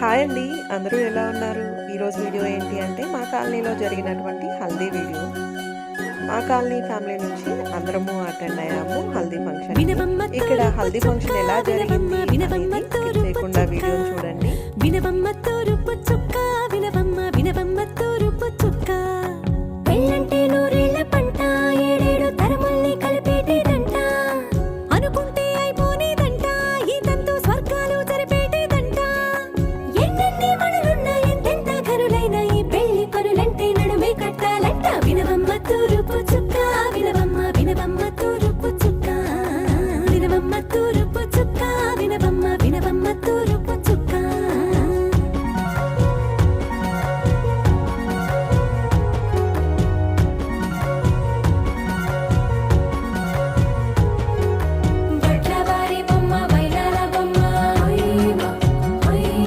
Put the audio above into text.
Hi అండి. అందరూ ఎలా ఉన్నారు? ఈరోజు వీడియో ఏంటి అంటే మా కాలనీలో జరిగినటువంటి హల్దీ వీడియో. మా కాలనీ ఫ్యామిలీ నుంచి అందరము అటెండ్ అయ్యాము హల్దీ ఫంక్షన్. ఇక్కడ హల్దీ ఫంక్షన్ ఎలా జరిగింది చేయకుండా వీడియోని చూడండి. 걸